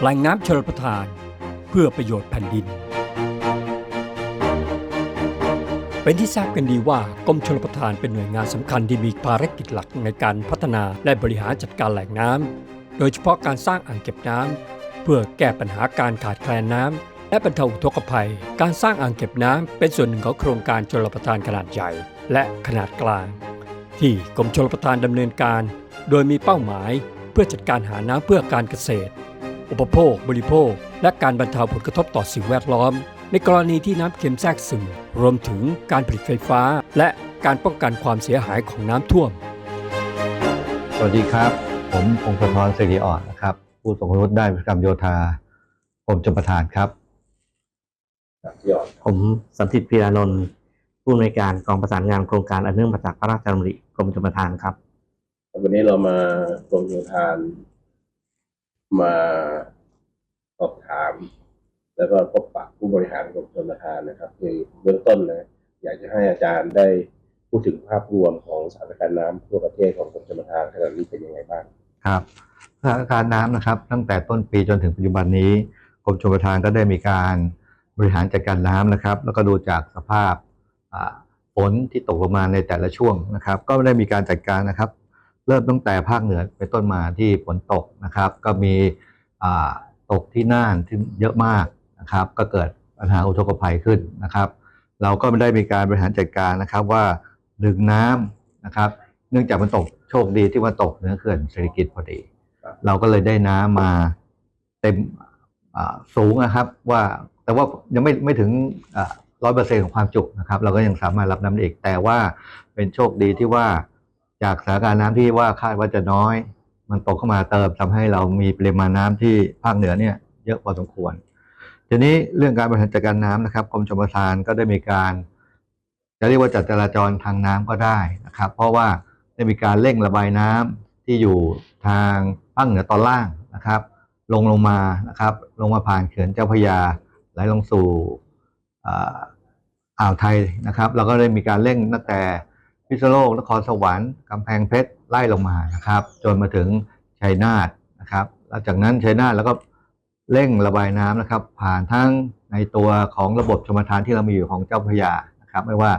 แหล่งน้ำชลประทาน เพื่อประโยชน์แผ่นดิน เป็นที่ทราบกันดีว่ากรมชลประทานเป็นหน่วยงานสำคัญที่มีภารกิจหลักในการพัฒนาและบริหารจัดการแหล่งน้ำโดยเฉพาะการสร้างอ่างเก็บน้ำเพื่อแก้ปัญหาการขาดแคลนน้ำและบรรเทาอุทกภัย การสร้างอ่างเก็บน้ำเป็นส่วนหนึ่งของโครงการชลประทานขนาดใหญ่และขนาดกลาง ที่กรมชลประทานดำเนินการ โดยมีเป้าหมายเพื่อจัดการหาน้ำเพื่อการเกษตร อุปโภค บริโภค และการบรรเทาผลกระทบต่อสิ่งแวดล้อม ในกรณีที่น้ำเค็มแทรกซึม รวมถึงการผลิตไฟฟ้า และการป้องกันความเสียหายของน้ำท่วม สวัสดีครับ ผมพงศธรสิริอ่อนนะครับ ผู้ทรงคุณวุฒิด้านวิศวกรรมโยธากรมชลประทานครับ ผมสันติพีรานนท์ผู้อำนวยการกองประสานงานโครงการอันเนื่องมาจากพระราชดำริกรมชลประทานครับ วันนี้เรามากรมโยธาน มาสอบถาม แล้วก็พบปะผู้บริหารกรมชลประทานนะครับคือเบื้องต้นนะอยากจะให้อาจารย์ได้พูดถึงภาพรวมของสถานการณ์น้ำทั่วประเทศของกรมชลประทานขณะนี้เป็นยังไงบ้างครับสถานการณ์น้ำนะครับ ตั้งแต่ต้นปีจนถึงปัจจุบันนี้กรมชลประทานก็ได้มีการบริหารจัดการน้ำนะครับ แล้วก็ดูจากสภาพฝนที่ตกลงมาในแต่ละช่วงนะครับ ก็ได้มีการจัดการนะครับ เริ่มตั้งแต่ภาคเหนือเป็นต้นมาที่ฝนตกนะครับ ก็มีตกที่น่านที่เยอะมากนะครับ ก็เกิดปัญหาอุทกภัยขึ้นนะครับ เราก็ได้มีการบริหารจัดการนะครับว่าดึงน้ำนะครับ เนื่องจากมันตกโชคดีที่มันตกเหนือเขื่อนเศรษฐกิจพอดี เราก็เลยได้น้ำมาเต็มสูงนะครับว่าแต่ว่ายังไม่ไม่ถึงร้อยเปอร์เซ็นต์ของความจุนะครับ เราก็ยังสามารถรับน้ำได้อีกแต่ว่าเป็นโชคดีที่ว่า จากสถานการณ์น้ำที่ว่าคาดว่าจะน้อย มันตกเข้ามาเติมทำให้เรามีปริมาณน้ำที่ภาคเหนือเนี่ยเยอะพอสมควร ทีนี้เรื่องการบริหารจัดการน้ำนะครับกรมชลประทานก็ได้มีการ จะเรียกว่าจัดจราจรทางน้ำก็ได้นะครับ เพราะว่าได้มีการเร่งระบายน้ำที่อยู่ทางภาคเหนือตอนล่างนะครับ ลงลงมานะครับ ลงมาผ่านเขื่อนเจ้าพยาไหลลงสู่อ่าอ่าวไทยนะครับ เราก็ได้มีการเร่งตั้งแต่ พิษณุโลกนครสวรรค์กำแพงเพชรไล่ลงมานะครับ จนมาถึงชัยนาทนะครับหลังจากนั้นชัยนาทแล้วก็เร่งระบายน้ำนะครับ ผ่านทั้งในตัวของระบบชลประทานที่เรามีอยู่ของเจ้าพระยานะครับ ไม่ว่า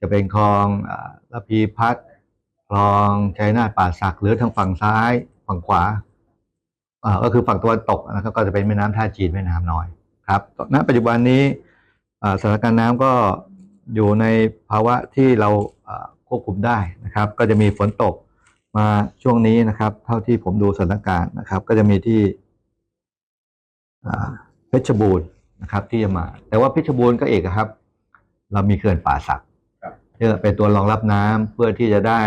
จะเป็นคลองระพีพัฒน์คลองชัยนาทป่าสักหรือทางฝั่งซ้ายฝั่งขวาก็คือฝั่งตะวันตกนะครับก็จะเป็นแม่น้ำท่าจีนแม่น้ำน้อยครับณปัจจุบันนี้สถานการณ์น้ำก็อยู่ในภาวะที่เรา ควบคุมได้นะครับ ก็จะมีฝนตกมาช่วงนี้นะครับ เท่าที่ผมดูสถานการณ์นะครับ ก็จะมีที่อ่าเพชรบูรณ์นะครับที่จะมา แต่ว่าเพชรบูรณ์ก็เอกครับ เรามีเขื่อนป่าสักครับเพื่อเป็นตัวรองรับน้ำเพื่อที่จะได้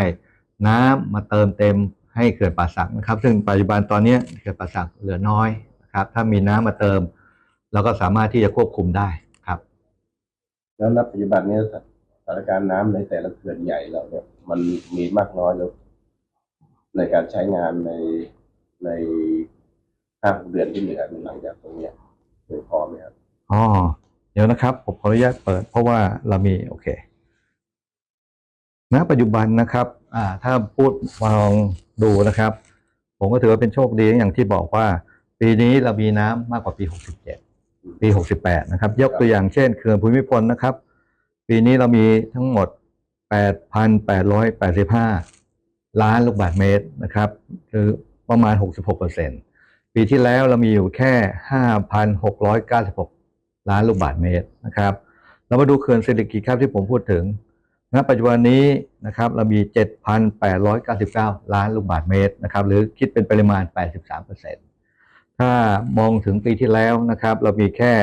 น้ำมาเติมเต็มให้เขื่อนป่าสักนะครับ ซึ่งปัจจุบันตอนนี้เขื่อนป่าสักเหลือน้อยนะครับ ถ้ามีน้ำมาเติมเราก็สามารถที่จะควบคุมได้ครับ แล้วณปัจจุบันนี้สถานการณ์น้ำในแต่ละเขื่อนใหญ่เราเนี่ยมันมีมากน้อยแล้วในการใช้งานในในห้าเดือนที่เหลือหลังจากตรงเนี้ยเพียงพอไหมครับอ๋อเดี๋ยวนะครับ ผมขออนุญาตเปิด เพราะว่าเรามีโอเคณปัจจุบันนะครับอ่าถ้าพูดมองดูนะครับ ผมก็ถือว่าเป็นโชคดีอย่างที่บอกว่า ปีนี้เรามีน้ำมากกว่าปี 67 ปี 68 นะครับ ยกตัวอย่างเช่นเขื่อนภูมิพลนะครับ ปีนี้เรามีทั้งหมด 8,885 ล้านลูกบาศก์เมตรนะครับ คือประมาณ 66%ปีที่แล้วเรามีอยู่แค่ 5,696 ล้านลูกบาศก์เมตรนะครับ เรามาดูเขื่อนเศรษฐกิจครับที่ผมพูดถึงณปัจจุบันนี้นะครับเรามี 7,899 ล้านลูกบาศก์เมตรนะครับ หรือคิดเป็นปริมาณ 83%ถ้ามองถึงปีที่แล้วนะครับ เรามีแค่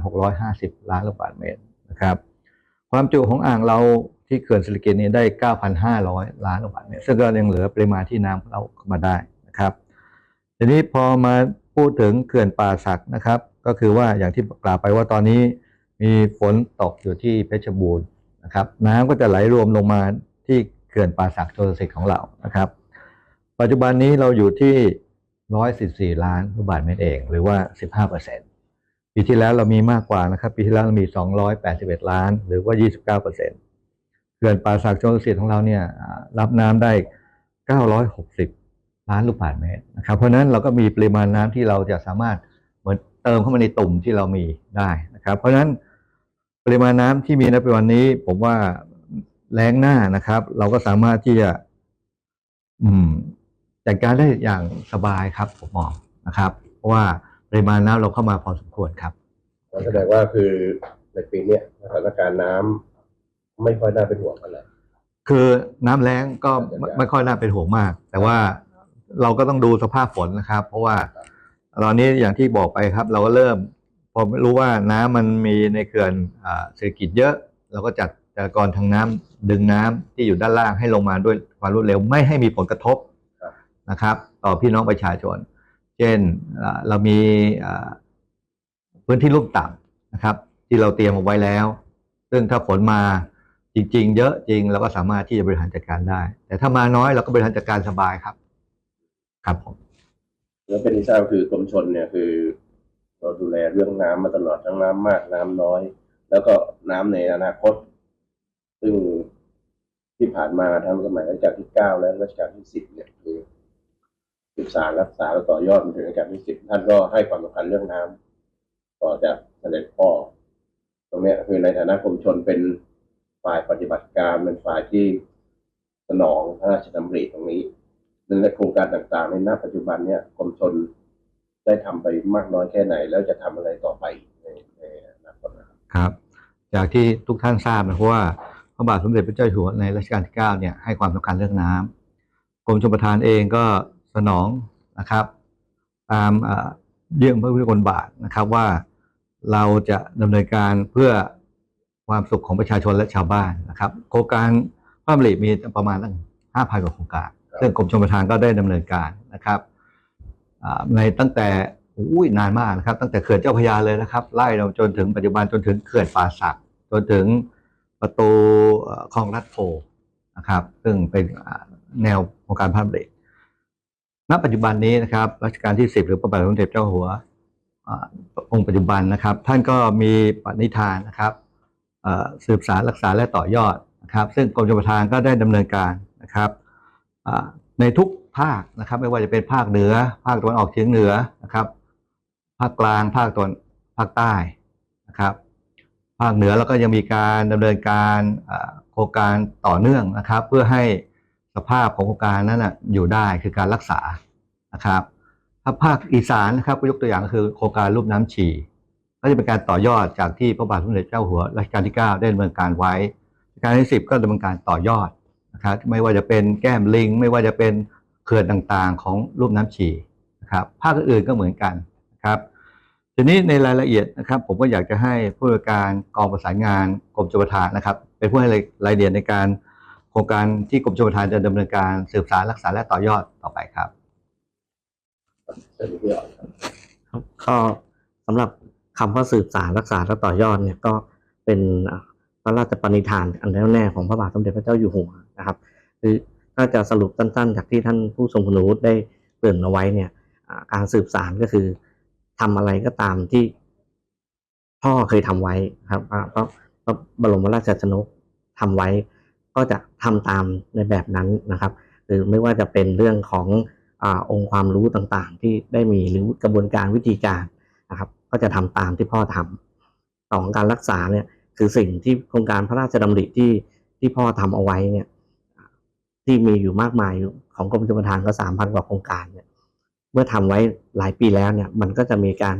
5,650 ล้านลูกบาศก์เมตรนะครับ ความจุของอ่างเราที่เขื่อนศิริกิติ์นี้ได้ 9,500 ล้านลูกบาศก์เมตรซึ่งก็ยังเหลือปริมาณที่น้ำเราเข้ามาได้นะครับทีนี้พอมาพูดถึงเขื่อนป่าสักนะครับ ก็คือว่าอย่างที่กล่าวไปว่าตอนนี้มีฝนตกอยู่ที่เพชรบูรณ์นะครับ น้ำก็จะไหลรวมลงมาที่เขื่อนป่าสักโชลสิทธิ์ของเรานะครับ ปัจจุบันนี้เราอยู่ที่ 114 ล้านลูกบาศก์เมตรเอง หรือว่า 15% ปีที่แล้วเรามีมากกว่านะครับ ปีที่แล้วเรามี 281 ล้าน หรือว่า 29%เซ็นต์เขื่อนป่าสักโชลสิทธิ์ของเราเนี่ยรับน้ำได้ 960 ล้านลูกบาศก์เมตรนะครับ เพราะฉะนั้นเราก็มีปริมาณน้ำที่เราจะสามารถเหมือนเติมเข้ามาในตุ่มที่เรามีได้นะครับ เพราะฉะนั้นปริมาณน้ำที่มีในปัจจุบันนี้ ผมว่าแรงหน้านะครับ เราก็สามารถที่จะ อืมจัดการได้อย่างสบายครับผมมองนะครับ เพราะว่า ปริมาณน้ำเราเข้ามาพอสมควรครับแสดงว่าคือในปีเนี้ยสถานการณ์น้ำไม่ค่อยน่าเป็นห่วงเท่าไหร่คือน้ำแล้งก็ไม่ครับไม่ค่อยน่าเป็นห่วงมาก แต่ว่าเราก็ต้องดูสภาพฝนนะครับ เพราะว่าตอนนี้อย่างที่บอกไปครับ เราก็เริ่มพอไม่รู้ว่าน้ำมันมีในเขื่อนอ่าเศรษฐกิจเยอะ เราก็จัดจรากรทางน้ำดึงน้ำที่อยู่ด้านล่างให้ลงมาด้วยความรวดเร็วไม่ให้มีผลกระทบครับ นะครับ ต่อพี่น้องประชาชนเช่นเรามีพื้นที่ลุ่มต่ำนะครับ ที่เราเตรียมเอาไว้แล้ว ซึ่งถ้าฝนมาจริง ๆ เยอะจริงเราก็สามารถที่จะบริหารจัดการได้ แต่ถ้ามาน้อยเราก็บริหารจัดการสบายครับ ครับผมแล้วเป็นที่ทราบคือกรมชนเนี่ยคือ เราดูแลเรื่องน้ำมาตลอดทั้งน้ำมากน้ำน้อย แล้วก็น้ำในอนาคต ซึ่งที่ผ่านมาทั้งสมัยรัชกาลที่เก้าและรัชกาลที่สิบเนี่ยคือ ศึกษารักษาและต่อยอดมาถึงรัชกาลที่สิบท่านก็ให้ความสำคัญเรื่องน้ำต่อจากเสด็จพ่อ ตรงนี้คือในฐานะกรมชนเป็นฝ่ายปฏิบัติการเป็นฝ่ายที่สนองพระราชดำริตรงนี้ในโครงการต่างๆ ในณปัจจุบันเนี่ยกรมชนได้ทำไปมากน้อยแค่ไหน แล้วจะทำอะไรต่อไปในในอนาคตครับ จากที่ทุกท่านทราบนะเพราะว่าพระบาทสมเด็จพระเจ้าอยู่หัวในรัชกาลที่ 9 เนี่ยให้ความสำคัญเรื่องน้ำกรมชลประทานเองก็ สนองนะครับ ตามเอ่อเรื่องพระพุทธคุณบาทนะครับว่าเราจะดำเนินการเพื่อความสุขของประชาชนและชาวบ้านนะครับ โครงการพระมริมีประมาณตั้ง5,000กว่าโครงการครับซึ่งกรมชลประทานก็ได้ดำเนินการนะครับอ่าในตั้งแต่อุ้ยนานมากนะครับ ตั้งแต่เขื่อนเจ้าพระยาเลยนะครับ ไล่เราจนถึงปัจจุบันจนถึงเขื่อนป่าสักจนถึงประตูเอ่อคลองรัดโพนะครับ ซึ่งเป็นอ่าแนวโครงการพระมริ ณปัจจุบันนี้นะครับรัชกาลที่ 10 หรือพระบาทสมเด็จเจ้าหัวองค์ปัจจุบันนะครับ ท่านก็มีปณิธานนะครับสืบสารรักษาและต่อยอดนะครับ ซึ่งกรมชลประทานก็ได้ดำเนินการนะครับในทุกภาคนะครับ ไม่ว่าจะเป็นภาคเหนือ ภาคตะวันออกเฉียงเหนือนะครับ ภาคกลางภาคตะวันภาคใต้นะครับ ภาคเหนือแล้วก็ยังมีการดำเนินการโครงการต่อเนื่องนะครับ เพื่อให้ สภาพของโครงการนั้นนะอยู่ได้คือการรักษานะครับถ้าภาคอีสานนะครับก็ยกตัวอย่างก็คือโครงการรูปน้ำฉี่ก็จะเป็นการต่อยอดจากที่พระบาทสมเด็จเจ้าหัวรัชกาลที่ 9 ได้ดำเนินการไว้รัชกาลที่ 10 ก็ดำเนินการต่อยอดนะครับไม่ว่าจะเป็นแก้มลิง ไม่ว่าจะเป็นเขื่อนต่างๆ ของรูปน้ำฉี่นะครับภาคอื่นก็เหมือนกันนะครับทีนี้ในรายละเอียดนะครับ ผมก็อยากจะให้ผู้บริการกองประสานงานกรมชลประทานนะครับ เป็นผู้ให้รายละเอียดในการ โครงการที่กรมชลประทานจะดำเนินการสืบสารรักษาและต่อยอดต่อไปครับเชิญพี่อ๋อยครับครับก็สำหรับคำว่าสืบสารรักษาและต่อยอดเนี่ยก็เป็นพระราชปณิธานอันแน่วแน่ของพระบาทสมเด็จพระเจ้าอยู่หัวนะครับคือถ้าจะสรุปสั้นๆ จากที่ท่านผู้ทรงคุณวุฒิได้เกริ่นเอาไว้เนี่ยการสืบสารก็คือทำอะไรก็ตามที่พ่อเคยทำไว้ครับพระพระบรมราชชนกทำไว้ ก็จะทำตามในแบบนั้นนะครับ หรือไม่ว่าจะเป็นเรื่องของอองค์ความรู้ต่างๆ ที่ได้มีหรือกระบวนการวิธีการนะครับ ก็จะทำตามที่พ่อทำต่อของการรักษาเนี่ยคือสิ่งที่โครงการพระราชดำริที่ที่พ่อทำเอาไว้เนี่ยที่มีอยู่มากมายของกรมชลประทานก็สามพันกว่าโครงการเนี่ยเมื่อทำไว้หลายปีแล้วเนี่ยมันก็จะมีการ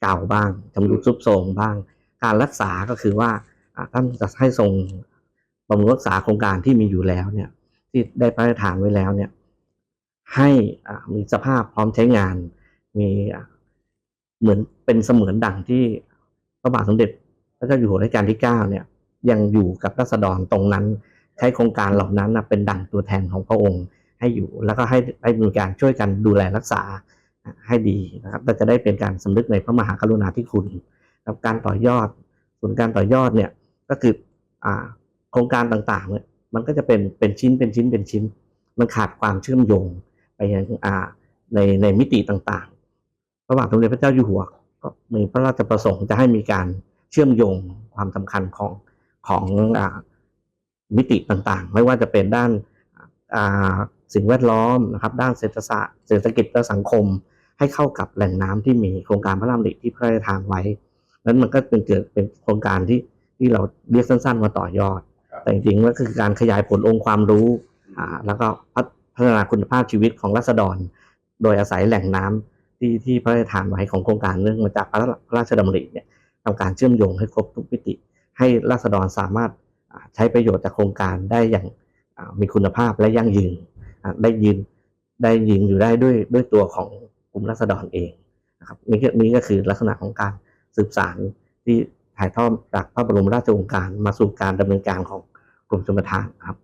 เก่าบ้างจำรุดซุบโทรมบ้าง การรักษาก็คือว่าอ่าท่านจะให้ทรง บำรุงรักษาโครงการที่มีอยู่แล้วเนี่ยที่ได้พระราชทานไว้แล้วเนี่ยให้มีสภาพพร้อมใช้งาน มีเหมือนเป็นเสมือนดังที่พระบาทสมเด็จพระเจ้าอยู่หัวรัชกาลที่เก้าเนี่ยยังอยู่กับราษฎรตรงนั้น ใช้โครงการเหล่านั้นเป็นดังตัวแทนของพระองค์ให้อยู่ แล้วก็ให้ให้มีการช่วยกันดูแลรักษาให้ดีนะครับและจะได้เป็นการสำนึกในพระมหากรุณาธิคุณกับการต่อยอดส่วนการต่อยอดเนี่ยก็คืออ่า โครงการต่างๆเนี่ยมันก็จะเป็นเป็นชิ้นเป็นชิ้นเป็นชิ้น มันขาดความเชื่อมโยงไปยังอ่าในในมิติต่างๆ ระบาทสมเด็จพระเจ้าอยู่หัวก็มีพระราชประสงค์จะให้มีการเชื่อมโยงความสำคัญของของอ่ามิติต่างๆ ไม่ว่าจะเป็นด้านอ่าสิ่งแวดล้อมนะครับด้านเศรษฐศาสตร์เศรษฐกิจและสังคม ให้เข้ากับแหล่งน้ำที่มีโครงการพระรามริที่พระราชทานไว้ นั้นมันก็เป็นเกิดเป็นโครงการที่ที่เราเรียกสั้นๆว่าต่อยอด แต่จริงๆก็คือการขยายผลองค์ความรู้อ่าแล้วก็พัฒนาคุณภาพชีวิตของรัษฎร โดยอาศัยแหล่งน้ำที่ที่พระราชทานไว้ของโครงการเนื่องมาจากพระราชดำริเนี่ยทำการเชื่อมโยงให้ครบทุกมิติ ให้รัษฎรสามารถใช้ประโยชน์จากโครงการได้อย่างมีคุณภาพและยั่งยืนได้ยืนได้ยืนอยู่ได้ด้วยด้วยตัวของกลุ่มรัษฎรเองนะครับนี่ก็นี่ก็คือลักษณะของการสืบสารที่ถ่ายทอดจากพระบรมราชโองการมาสู่การดำเนินการของ กรมชลประทานครับ